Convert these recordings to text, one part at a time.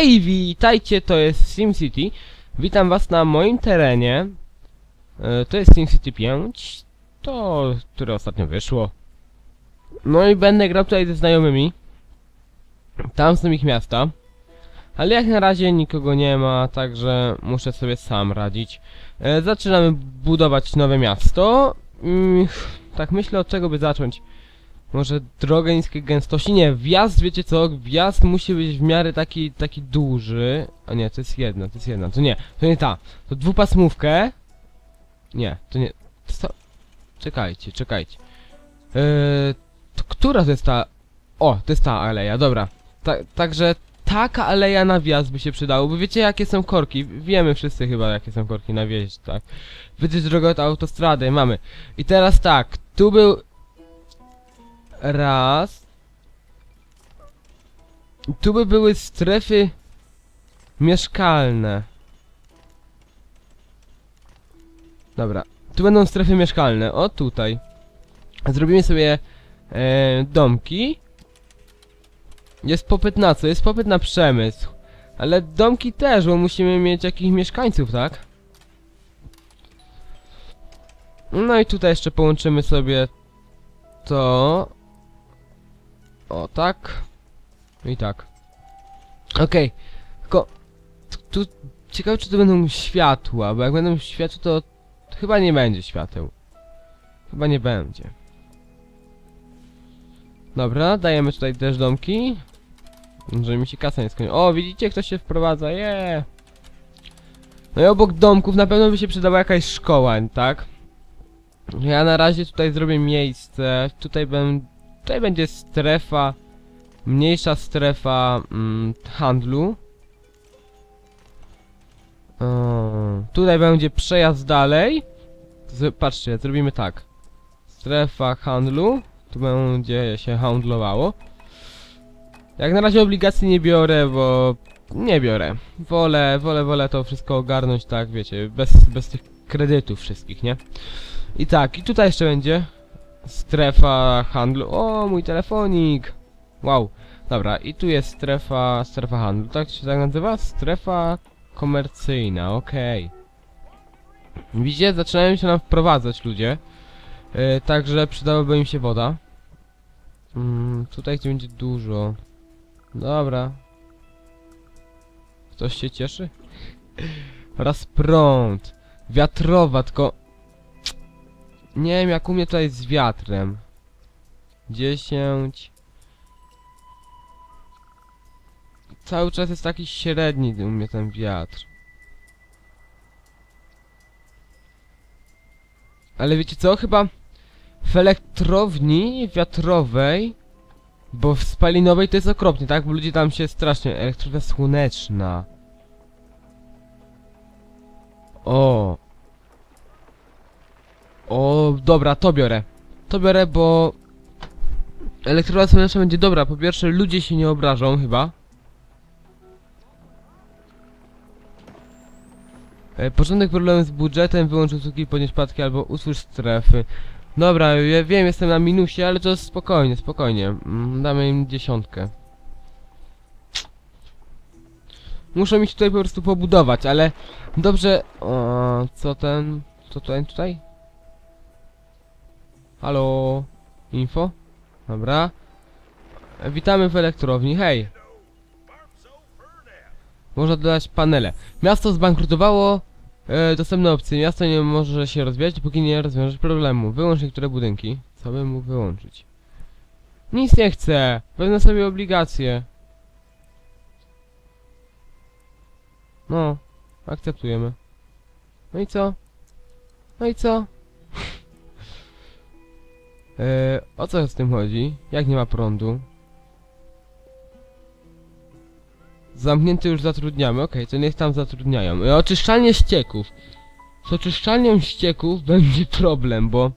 Hej, witajcie, to jest SimCity. Witam was na moim terenie. E, to jest SimCity 5. To, które ostatnio wyszło. No i będę grał tutaj ze znajomymi. Tam są ich miasta. Ale jak na razie nikogo nie ma, także muszę sobie sam radzić. E, zaczynamy budować nowe miasto. Mm, tak myślę od czego by zacząć. Może drogę niskiej gęstości? Nie, wjazd, wiecie co? Wjazd musi być w miarę taki, taki duży. A nie, to jest jedna, to jest jedna. To nie, to nie ta. To dwupasmówkę. Nie, to nie. To, czekajcie, czekajcie. Yy, to która to jest ta... O, to jest ta aleja, dobra. Ta, także taka aleja na wjazd by się przydało, bo wiecie jakie są korki. Wiemy wszyscy chyba jakie są korki na wjeźdź, tak. Wytyć drogę od autostrady, mamy. I teraz tak, tu był Raz. Tu by były strefy mieszkalne. Dobra. Tu będą strefy mieszkalne. O, tutaj. Zrobimy sobie e, domki. Jest popyt na co? Jest popyt na przemysł. Ale domki też, bo musimy mieć jakichś mieszkańców, tak? No i tutaj jeszcze połączymy sobie to o, tak. I tak. Okej. Okay. Tylko... Tu... Ciekawe, czy to będą światła, bo jak będą światła, to... Chyba nie będzie świateł. Chyba nie będzie. Dobra, dajemy tutaj też domki. Żeby mi się kasa nie skończy. O, widzicie, ktoś się wprowadza, je. Yeah. No i obok domków na pewno by się przydała jakaś szkoła, tak? Ja na razie tutaj zrobię miejsce. Tutaj będę Tutaj będzie strefa, mniejsza strefa mm, handlu. O, tutaj będzie przejazd dalej. Z, patrzcie, zrobimy tak. Strefa handlu. Tu będzie się handlowało. Jak na razie obligacji nie biorę, bo nie biorę. Wolę, wolę, wolę to wszystko ogarnąć tak, wiecie, bez, bez tych kredytów wszystkich, nie? I tak, i tutaj jeszcze będzie Strefa handlu. O, mój telefonik! Wow. Dobra, i tu jest strefa, strefa handlu. Tak się tak nazywa? Strefa komercyjna, okej. Okay. Widzicie? Zaczynają się nam wprowadzać ludzie. Yy, także przydałaby im się woda. Mm, tutaj gdzie będzie dużo. Dobra. Ktoś się cieszy? Raz prąd. Wiatrowa, tylko nie wiem jak u mnie tutaj z wiatrem. 10 Cały czas jest taki średni u mnie ten wiatr. Ale wiecie co? Chyba w elektrowni wiatrowej bo w spalinowej to jest okropnie, tak? Bo ludzie tam się strasznie... Elektrownia słoneczna. O, o, dobra, to biorę. To biorę, bo... Elektrownia słoneczna będzie dobra. Po pierwsze, ludzie się nie obrażą chyba. E, początek problemu z budżetem, wyłącz usługi, podnieść spadki albo usłysz strefy. Dobra, ja wiem, jestem na minusie, ale to spokojnie, spokojnie. Mm, damy im dziesiątkę. Muszę mi się tutaj po prostu pobudować, ale dobrze... O, co ten... Co ten tutaj? Halo? Info? Dobra. Witamy w elektrowni, hej! Można dodać panele. Miasto zbankrutowało. E, dostępne opcje. Miasto nie może się rozwijać, dopóki nie rozwiążesz problemu. Wyłącz niektóre budynki. Co bym mógł wyłączyć? Nic nie chcę! Wezmę sobie obligacje. No. Akceptujemy. No i co? No i co? Eee, o co z tym chodzi? Jak nie ma prądu? Zamknięty już zatrudniamy, okej, okay, to niech tam zatrudniają. E, oczyszczalnie ścieków. Z oczyszczalnią ścieków będzie problem, bo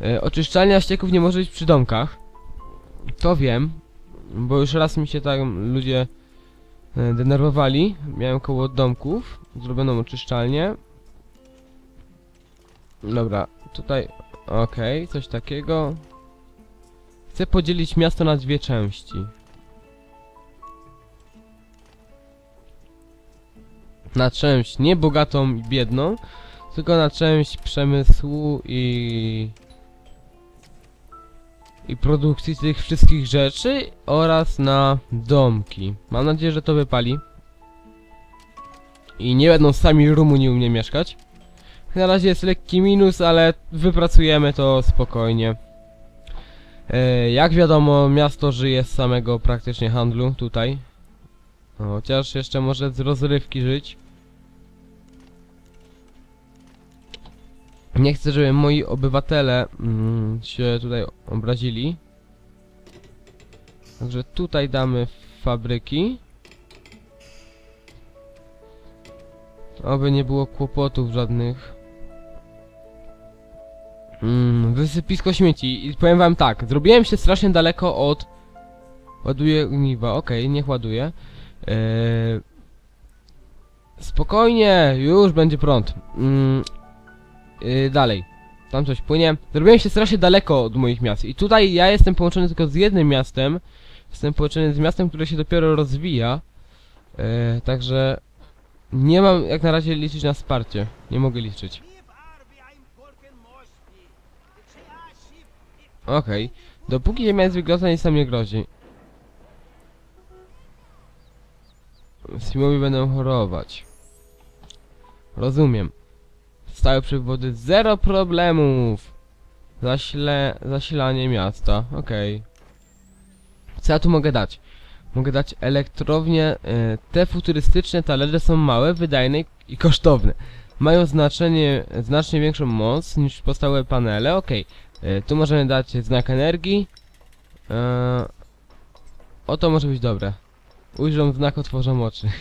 e, oczyszczalnia ścieków nie może być przy domkach. To wiem, bo już raz mi się tam ludzie e, denerwowali. Miałem koło domków zrobioną oczyszczalnię. Dobra, tutaj Okej, okay, coś takiego. Chcę podzielić miasto na dwie części. na część nie bogatą i biedną, tylko na część przemysłu i i produkcji tych wszystkich rzeczy oraz na domki. Mam nadzieję, że to wypali. I nie będą sami Rumunii u mnie mieszkać. Na razie jest lekki minus, ale wypracujemy to spokojnie. E, jak wiadomo, miasto żyje z samego praktycznie handlu tutaj. Chociaż jeszcze może z rozrywki żyć. Nie chcę, żeby moi obywatele mm, się tutaj obrazili. Także tutaj damy fabryki. Oby nie było kłopotów żadnych. Mm, wysypisko śmieci. I powiem wam tak, zrobiłem się strasznie daleko od... Ładuję ogniwa, okej, niech ładuje. Eee... Spokojnie, już będzie prąd. Mm, yy, dalej. Tam coś płynie. Zrobiłem się strasznie daleko od moich miast. I tutaj ja jestem połączony tylko z jednym miastem. Jestem połączony z miastem, które się dopiero rozwija. Yy, także nie mam jak na razie liczyć na wsparcie. Nie mogę liczyć. Okej. Dopóki ziemia jest wygląda, nic nam nie grozi. Simowi będą chorować. Rozumiem. Stałe przewody, zero problemów. Zaśle, zasilanie miasta, okej. Co ja tu mogę dać? Mogę dać elektrownie, y, te futurystyczne talerze są małe, wydajne i kosztowne. Mają znaczenie, znacznie większą moc niż pozostałe panele, okej. Y, tu możemy dać znak energii. Y, o to może być dobre. Ujrzą znak, otworzą oczy.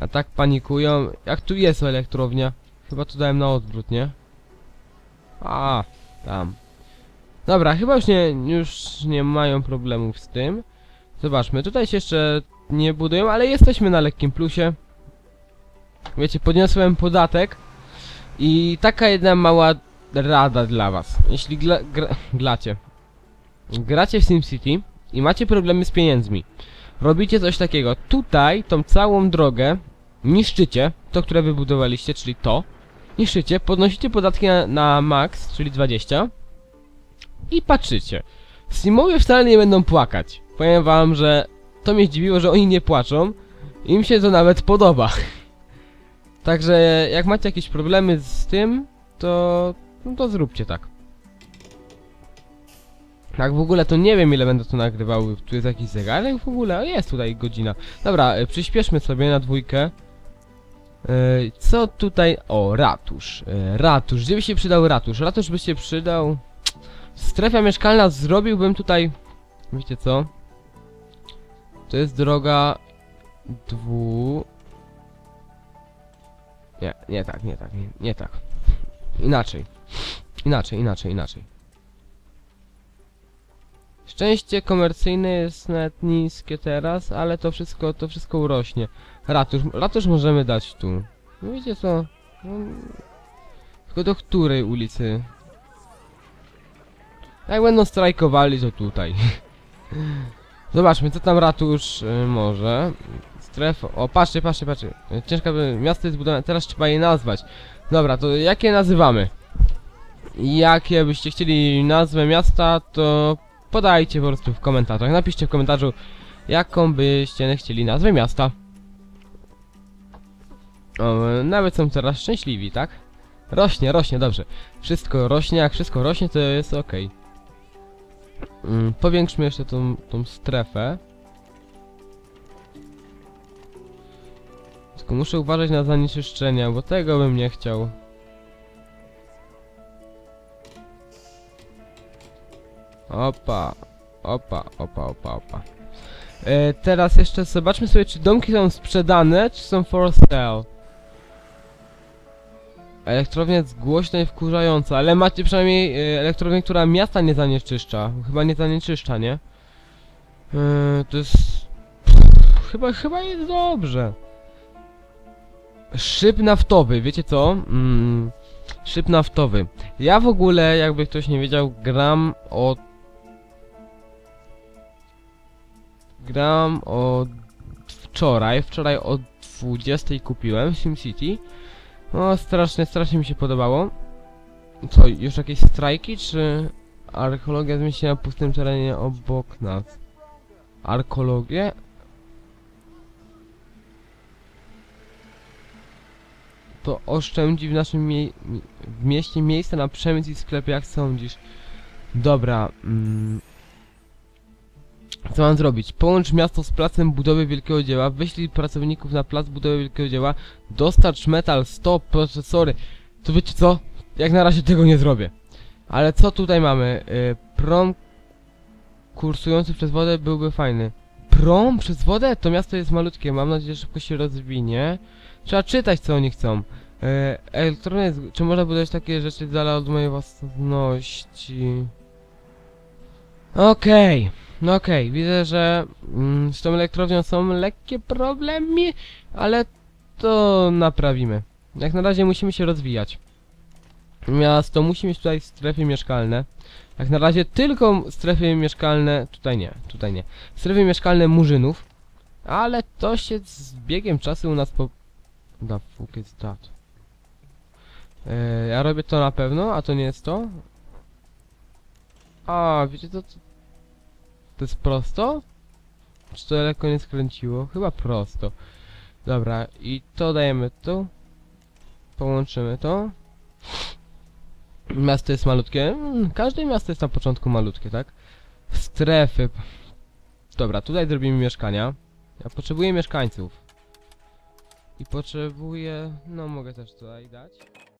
A tak panikują. Jak tu jest elektrownia? Chyba tu dałem na odwrót, nie? A, tam. Dobra, chyba już nie, już nie mają problemów z tym. Zobaczmy, tutaj się jeszcze nie budują, ale jesteśmy na lekkim plusie. Wiecie, podniosłem podatek i taka jedna mała rada dla was. Jeśli gla, gra, glacie, gracie w SimCity i macie problemy z pieniędzmi, robicie coś takiego. Tutaj tą całą drogę niszczycie, to które wybudowaliście, czyli to. Niszczycie, podnosicie podatki na, na max, czyli 20 i patrzycie. Simowie wcale nie będą płakać. Powiem wam, że to mnie zdziwiło, że oni nie płaczą. Im się to nawet podoba. Także jak macie jakieś problemy z tym, to, no to zróbcie tak. Tak w ogóle to nie wiem ile będę to nagrywał, tu jest jakiś zegarek w ogóle, o jest tutaj godzina. Dobra, e, przyspieszmy sobie na dwójkę. E, co tutaj, o ratusz, e, ratusz, gdzie by się przydał ratusz? Ratusz by się przydał... Strefa mieszkalna zrobiłbym tutaj... Wiecie co? To jest droga... Dwu... Nie, nie tak, nie tak, nie, nie tak. Inaczej. Inaczej, inaczej, inaczej. Szczęście komercyjne jest nawet niskie teraz, ale to wszystko, to wszystko urośnie. Ratusz, ratusz możemy dać tu. No wiecie co? No, tylko do której ulicy? Jak będą strajkowali, to tutaj. Zobaczmy, co tam ratusz y, może. Strefa... O, patrzcie, patrzcie, patrzcie. Ciężko by... Miasto jest zbudowane... Teraz trzeba je nazwać. Dobra, to jakie nazywamy? Jakie byście chcieli nazwę miasta, to podajcie po prostu w komentarzach. Napiszcie w komentarzu, jaką byście chcieli nazwę miasta. O, nawet są teraz szczęśliwi, tak? Rośnie, rośnie, dobrze. Wszystko rośnie, jak wszystko rośnie, to jest ok. Mm, powiększmy jeszcze tą, tą strefę. Muszę uważać na zanieczyszczenia, bo tego bym nie chciał. Opa, opa, opa, opa, opa. E, teraz jeszcze zobaczmy sobie, czy domki są sprzedane, czy są for sale. Elektrownia jest głośna i wkurzająca, ale macie przynajmniej e, elektrownię, która miasta nie zanieczyszcza. Chyba nie zanieczyszcza, nie? E, to jest... Pff, chyba, chyba jest dobrze. Szyb naftowy, wiecie co? Mm, szyb naftowy. Ja w ogóle, jakby ktoś nie wiedział, gram od gram od wczoraj. Wczoraj o 20 kupiłem SimCity. No, strasznie, strasznie mi się podobało. Co, już jakieś strajki, czy archeologia zmieści na pustym terenie obok nas? Arkeologię? To oszczędzi w naszym mie w mieście miejsce na przemysł i sklepy, jak sądzisz? Dobra, mm. Co mam zrobić? Połącz miasto z placem budowy wielkiego dzieła, wyślij pracowników na plac budowy wielkiego dzieła, dostarcz metal, stop, procesory. To wiecie co? Jak na razie tego nie zrobię. Ale co tutaj mamy? Y, prom kursujący przez wodę byłby fajny. Prom przez wodę? To miasto jest malutkie, mam nadzieję, że szybko się rozwinie. Trzeba czytać, co oni chcą. E, elektrony, czy można budować takie rzeczy dala od mojej własności? Okej, no okej, widzę, że mm, z tą elektrownią są lekkie problemy, ale to naprawimy. Jak na razie musimy się rozwijać. Miasto musi mieć tutaj strefy mieszkalne. Jak na razie tylko strefy mieszkalne, tutaj nie, tutaj nie. Strefy mieszkalne murzynów, ale to się z biegiem czasu u nas po... Da fuck is that? E, ja robię to na pewno, a to nie jest to. A, wiecie co? To, to jest prosto? Czy to lekko nie skręciło? Chyba prosto. Dobra, i to dajemy tu. Połączymy to. Miasto jest malutkie. Każde miasto jest na początku malutkie, tak? Strefy. Dobra, tutaj zrobimy mieszkania. Ja potrzebuję mieszkańców. I potrzebuję... No, mogę też tutaj dać.